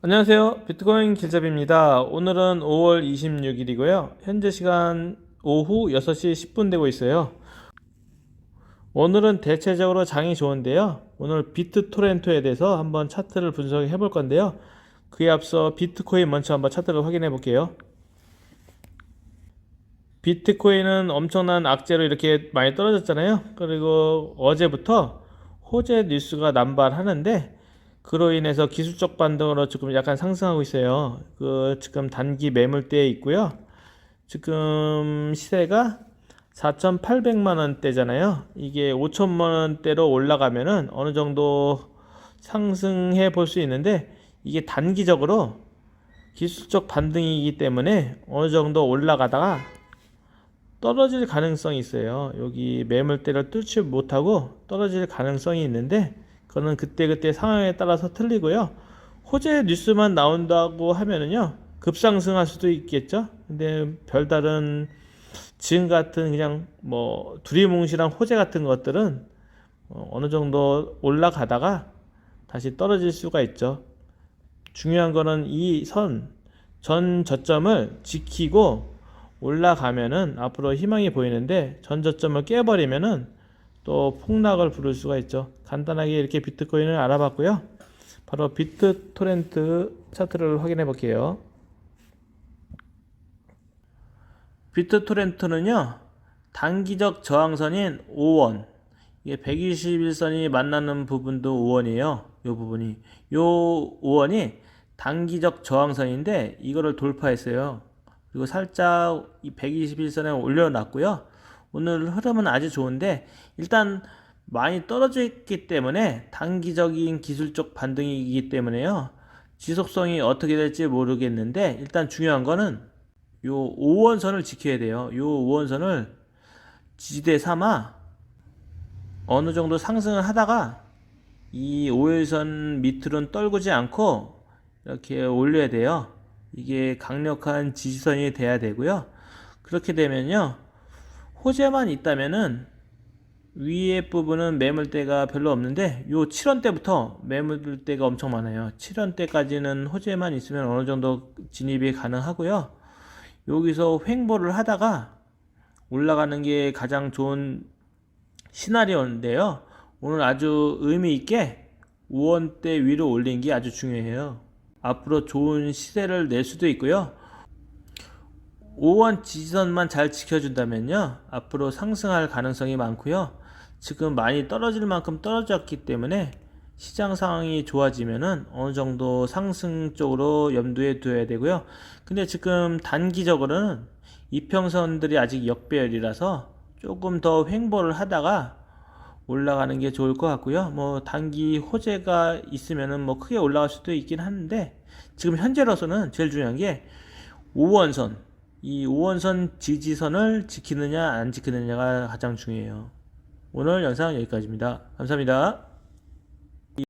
안녕하세요. 비트코인 길잡이입니다. 오늘은 5월 26일이고요. 현재 시간 오후 6시 10분 되고 있어요. 오늘은 대체적으로 장이 좋은데요. 오늘 비트토렌토에 대해서 한번 차트를 분석해 볼 건데요. 그에 앞서 비트코인 먼저 한번 차트를 확인해 볼게요. 비트코인은 엄청난 악재로 이렇게 많이 떨어졌잖아요. 그리고 어제부터 호재 뉴스가 남발하는데 그로 인해서 기술적 반등으로 지금 약간 상승하고 있어요. 그 지금 단기 매물대에 있고요. 지금 시세가 4,800만 원대잖아요. 이게 5천만 원대로 올라가면은 어느 정도 상승해 볼 수 있는데 이게 단기적으로 기술적 반등이기 때문에 어느 정도 올라가다가 떨어질 가능성이 있어요. 여기 매물대를 뚫지 못하고 떨어질 가능성이 있는데 그거는 그때그때 상황에 따라서 틀리고요. 호재 뉴스만 나온다고 하면은요. 급상승할 수도 있겠죠. 근데 별다른 지금 같은 그냥 뭐 두리뭉실한 호재 같은 것들은 어, 어느 정도 올라가다가 다시 떨어질 수가 있죠. 중요한 거는 이 선 전 저점을 지키고 올라가면은 앞으로 희망이 보이는데 전 저점을 깨버리면은 또 폭락을 부를 수가 있죠. 간단하게 이렇게 비트코인을 알아봤고요. 바로 비트 토렌트 차트를 확인해 볼게요. 비트 토렌트는요. 단기적 저항선인 5원 이게 121선이 만나는 부분도 5원이에요. 이 부분이 요 5원이 단기적 저항선인데 이거를 돌파했어요. 그리고 살짝 이 121선에 올려놨고요. 오늘 흐름은 아주 좋은데 일단 많이 떨어져 있기 때문에 단기적인 기술적 반등이기 때문에요. 지속성이 어떻게 될지 모르겠는데 일단 중요한 거는 요 5원선을 지켜야 돼요. 요 5원선을 지지대 삼아 어느 정도 상승을 하다가 이 5일선 밑으로는 떨구지 않고 이렇게 올려야 돼요. 이게 강력한 지지선이 돼야 되고요. 그렇게 되면요. 호재만 있다면은 위에 부분은 매물대가 별로 없는데 요 7원대부터 매물대가 엄청 많아요. 7원대까지는 호재만 있으면 어느 정도 진입이 가능하고요. 여기서 횡보를 하다가 올라가는 게 가장 좋은 시나리오인데요. 오늘 아주 의미 있게 5원대 위로 올린 게 아주 중요해요. 앞으로 좋은 시세를 낼 수도 있고요. 5원 지지선만 잘 지켜준다면요. 앞으로 상승할 가능성이 많고요. 지금 많이 떨어질 만큼 떨어졌기 때문에 시장 상황이 좋아지면은 어느 정도 상승 쪽으로 염두에 둬야 되고요. 근데 지금 단기적으로는 이평선들이 아직 역배열이라서 조금 더 횡보를 하다가 올라가는 게 좋을 것 같고요. 뭐 단기 호재가 있으면은 뭐 크게 올라갈 수도 있긴 하는데 지금 현재로서는 제일 중요한 게 5원선 이 5원선 지지선을 지키느냐 안 지키느냐가 가장 중요해요. 오늘 영상 여기까지입니다. 감사합니다.